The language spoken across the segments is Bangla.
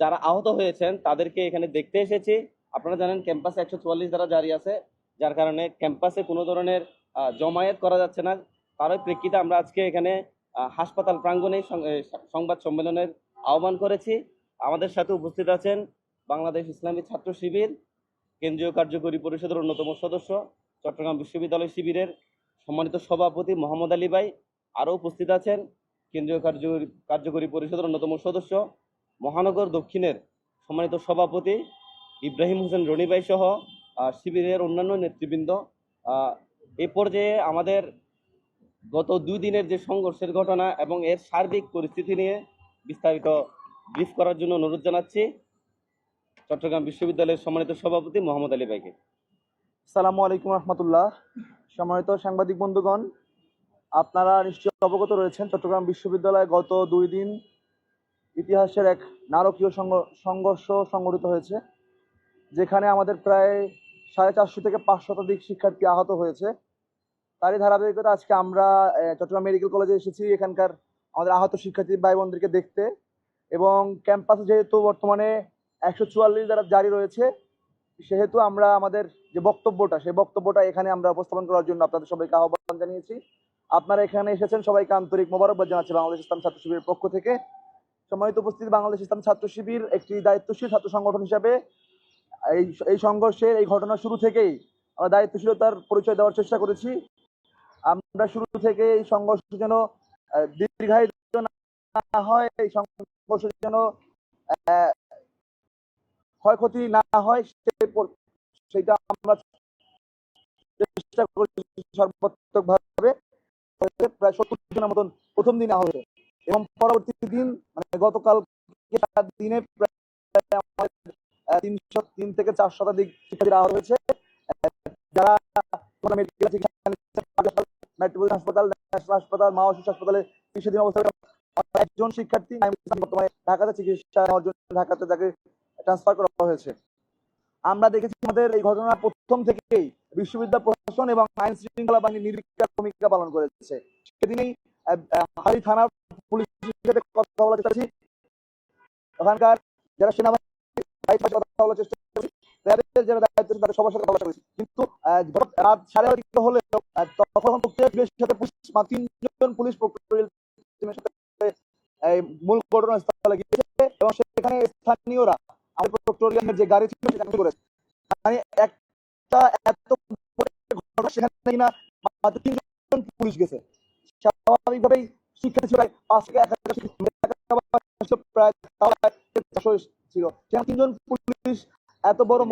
যারা আহত হয়েছেন, তাদেরকে এখানে দেখতে এসেছি। আপনারা জানেন, ক্যাম্পাসে একশো চুয়াল্লিশ দ্বারা জারি আছে, যার কারণে ক্যাম্পাসে কোনো ধরনের জমায়েত করা যাচ্ছে না। তারই প্রেক্ষিতে আমরা আজকে এখানে হাসপাতাল প্রাঙ্গণে সংবাদ সম্মেলনের আহ্বান করেছি। আমাদের সাথে উপস্থিত আছেন বাংলাদেশ ইসলামী ছাত্র শিবির, কেন্দ্রীয় কার্যকরী পরিষদের অন্যতম সদস্য, চট্টগ্রাম বিশ্ববিদ্যালয় শিবিরের সম্মানিত সভাপতি মোহাম্মদ আলী ভাই। আরও উপস্থিত আছেন, কেন্দ্রীয় কার্যকরী কার্যকরী পরিষদের অন্যতম সদস্য মহানগর দক্ষিণের সম্মানিত সভাপতি ইব্রাহিম হোসেন রনি ভাই সহ শিবিরের অন্যান্য নেতৃবৃন্দ। এ পর্যায়ে আমাদের গত দুই দিনের যে সংঘর্ষের ঘটনা এবং এর সার্বিক পরিস্থিতি নিয়ে বিস্তারিত ব্রিফ করার জন্য অনুরোধ জানাচ্ছি। চট্টগ্রাম বিশ্ববিদ্যালয়ের সম্মানিত সভাপতি মোহাম্মদ আলী ভাইকে। সালামু আলাইকুম রহমতুল্লাহ। সম্মানিত সাংবাদিক বন্ধুগণ, আপনারা নিশ্চয় অবগত রয়েছেন, চট্টগ্রাম বিশ্ববিদ্যালয়ে গত দুই দিন ইতিহাসের এক নারকীয় সংঘ- সংঘর্ষ সংঘটিত হয়েছে, যেখানে আমাদের প্রায় সাড়ে চারশো থেকে পাঁচ শতাধিক শিক্ষার্থী আহত হয়েছে। তারই ধারাবাহিকতা আজকে আমরা চট্টগ্রাম মেডিকেল কলেজে এসেছি, এখানকার আমাদের আহত শিক্ষার্থী ভাই বোনদেরকে দেখতে। এবং ক্যাম্পাসে যেহেতু বর্তমানে একশো চুয়াল্লিশ দ্বারা জারি রয়েছে, সেহেতু আমরা আমাদের যে বক্তব্যটা, সেই বক্তব্যটা এখানে আমরা উপস্থাপন করার জন্য আপনাদের সবাইকে আহ্বান জানিয়েছি। আপনারা এখানে এসেছেন, সবাইকে আন্তরিক মোবারকবাদ জানাচ্ছি বাংলাদেশ ইসলাম ছাত্র শিবিরের পক্ষ থেকে। সম্মানিত উপস্থিত, বাংলাদেশ ইসলাম ছাত্র শিবির একটি দায়িত্বশীল ছাত্র সংগঠন হিসাবে এই এই সংঘর্ষের এই ঘটনা শুরু থেকেই আমরা দায়িত্বশীলতার পরিচয় দেওয়ার চেষ্টা করেছি। আমরা শুরু থেকে এই সংঘর্ষ যেন দীর্ঘায়িত না হয়, এই সংঘর্ষ যেন ক্ষয়ক্ষতি না হয় সেটা আমরা চেষ্টা করেছি সর্বাত্মক ভাবে প্রায় সত্তর জনের মতন প্রথম দিনে হয়েছে। এবং পরবর্তী দিন মানে গতকাল দিনে তিনশো, তিন থেকে চার শতাধিক আহত হয়েছে। যারা মেট্রোপলিটন হাসপাতাল, ন্যাশনাল হাসপাতাল, মা হাসপাতালে একজন শিক্ষার্থী বর্তমানে ঢাকাতে চিকিৎসা নেওয়ার জন্য ঢাকাতে তাকে ট্রান্সফার করা হয়েছে। আমরা দেখেছি আমাদের এই ঘটনা প্রথম থেকেই বিশ্ববিদ্যালয় প্রশাসন এবং আইন শৃঙ্খলা বাহিনী নির্বিকার ভূমিকা পালন করেছে। সেদিনেই হালি থানার ওখানকার যারা সেনাবাহিনী কিন্তু রাত সাড়ে এগারোটা হলে তখন প্রক্রিয়ার সাথে পুলিশ তিনজন পুলিশ মূল ঘটনাস্থলে গিয়েছে এবং সেখানে স্থানীয়রা, আমাদের যে গাড়ি ছিল, সেখানে করেছে মানে একটা এত ঘটনা, সেখানে কিনা মাত্র তিনজন পুলিশ গেছে। স্বাভাবিকভাবেই শিক্ষার্থী ছিল। তিনজন পুলিশ, এত বড়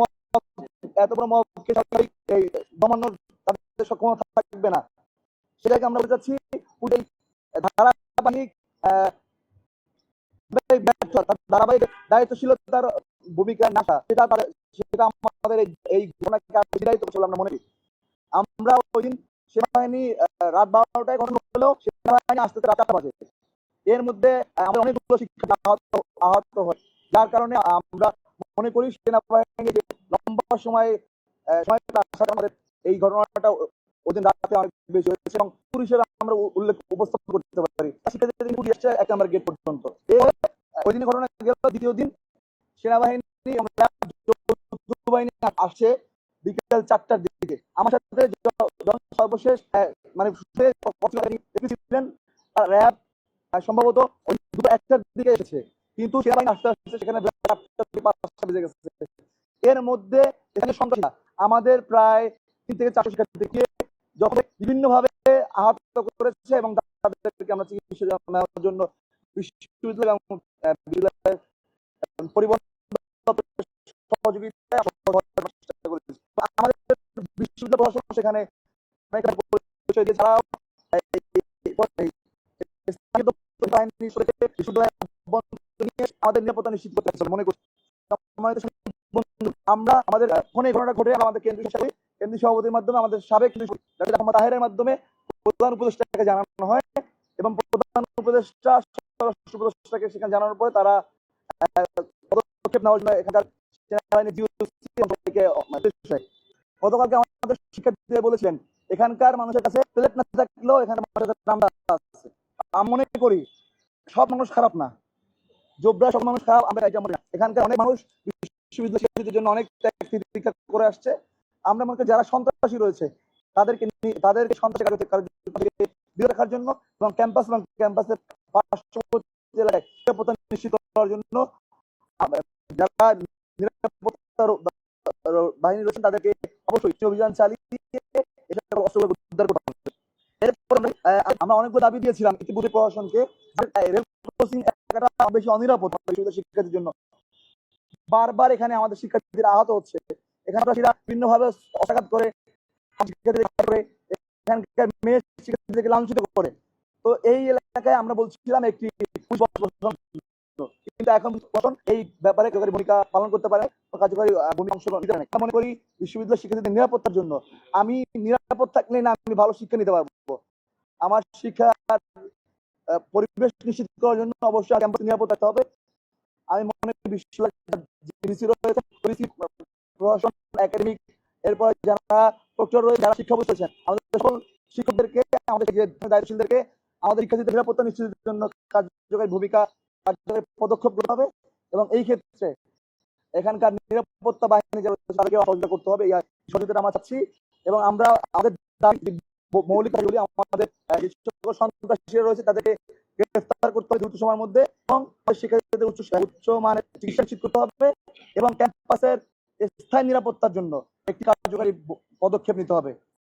এত বড় দমানোর তাদের সক্ষমতা থাকবে না। সেটাকে আমরা ধারাবাহিক ধারাবাহিক দায়িত্বশীলতার ভূমিকা না সেটা সেটা আমাদের এই- ঘটনাকে বিদায়িত করছে আমরা মনে করি। আমরা ওই দিন সেনাবাহিনী রাত বারোটায় ঘটনা হলেও আসতে বাজে। এর মধ্যে আমাদের অনেকগুলো শিক্ষার্থী আহত হয়। যার কারণে আমরা মনে করি সেনাবাহিনী লম্বা সময় আমাদের এই ঘটনাটা ওই রাতে অনেক বেশি হয়েছে এবং পুলিশের আমরা উল্লেখ উপস্থাপন করতে পারি। আসছে এক নম্বর গেট পর্যন্ত। ওই দিন ঘটনা গেল, দ্বিতীয় দিন সেনাবাহিনী বাহিনী আসছে বিকেল চারটার দিকে। আমার সাথে সর্বশেষ মানে ছিলেন র্যাব সম্ভবত একটার দিকে এসেছে। কিন্তু আসতে আসতে সেখানে বেজে গেছে। এর মধ্যে এখানে আমাদের প্রায় তিন থেকে চারশো শিক্ষার্থীকে যখন বিভিন্ন ভাবে আহত করেছে এবং তাদেরকে আমরা চিকিৎসা নেওয়ার জন্য বিশ্ববিদ্যালয় আমাদের বিশ্ববিদ্যালয় সেখানে আমাদের নিরাপত্তা নিশ্চিত করতে হবে মনে করছি আমরা আমাদের ফোনে এই ঘটনাটা ঘটে আমাদের কেন্দ্রীয় সভাপতি কেন্দ্রীয় সভাপতির মাধ্যমে আমাদের সাবেক তাহেরের মাধ্যমে প্রধান উপদেষ্টাকে জানানো হয় এবং প্রধান উপদেষ্টা উপদেষ্টাকে সেখানে জানানোর পরে তারা পদক্ষেপ নেওয়ার জন্য এখানকার দেয়। গতকালকে আমাদের শিক্ষার্থীরা বলেছিলেন এখানকার মানুষের কাছে প্লেট না থাকলেও এখানে মানুষের কাছে নাম্বার আছে। আমি মনে করি সব মানুষ খারাপ না। জোবরা সব মানুষ খারাপ, আমরা এটা মনে এখানকার অনেক মানুষ বিশ্ববিদ্যালয় শিক্ষার্থীদের জন্য অনেক ত্যাগ করে আসছে। আমরা মনে করি যারা সন্ত্রাসী রয়েছে, তাদেরকে তাদেরকে সন্ত্রাসী বিরত রাখার জন্য এবং ক্যাম্পাস এবং ক্যাম্পাসের পার্শ্ববর্তী নিরাপত্তা নিশ্চিত করার জন্য যারা নিরাপত্তা বাহিনী রয়েছেন, তাদেরকে অবশ্যই অভিযান চালিয়ে এটা উদ্ধার করতে হবে। এরপর আমরা, অনেকগুলো দাবি দিয়েছিলাম ইতিপূর্বে প্রশাসনকে রেল ক্রসিং এলাকাটা বেশি অনিরাপদ শিক্ষার্থীর জন্য। বারবার এখানে আমাদের শিক্ষার্থীরা আহত হচ্ছে। এখানে বিভিন্ন ভাবে অসাঘাত করে শিক্ষার্থীদের এখানকার মেয়ে শিক্ষার্থীদেরকে লাঞ্ছিত করে। তো এই এলাকায় আমরা বলছিলাম একটি কিন্তু এখন প্রশাসন এই ব্যাপারে কার্যকরী ভূমিকা পালন করতে পারে কার্যকরী ভূমিকা অংশগ্রহণ নিতে পারে। মনে করি বিশ্ববিদ্যালয় শিক্ষার্থীদের নিরাপত্তার জন্য আমি নিরাপদ থাকলে না আমি ভালো শিক্ষা নিতে পারব। আমার শিক্ষার পরিবেশ নিশ্চিত করার জন্য অবশ্যই ক্যাম্পাসে নিরাপদ থাকতে হবে। আমি মনে করি বিশ্ববিদ্যালয় প্রশাসন একাডেমিক এরপর যারা প্রক্টর রয়েছে, যারা শিক্ষা বসেছেন আমাদের সকল শিক্ষকদেরকে, আমাদের দায়িত্বশীলদেরকে, আমাদের শিক্ষার্থীদের নিরাপত্তা নিশ্চিতের জন্য কার্যকরী ভূমিকা পদক্ষেপ করতে হবে এবং এই ক্ষেত্রে এখানকার নিরাপত্তা বাহিনী সহযোগিতা করতে হবে। সহযোগিতা আমরা চাচ্ছি এবং আমরা আমাদের মৌলিক আমাদের সন্ত্রাসীরা রয়েছে, তাদেরকে গ্রেফতার করতে হবে দ্রুত সময়ের মধ্যে এবং শিক্ষার্থীদের উচ্চ উচ্চ মানের চিকিৎসা নিশ্চিত করতে হবে এবং ক্যাম্পাসের স্থায়ী নিরাপত্তার জন্য একটি কার্যকরী পদক্ষেপ নিতে হবে।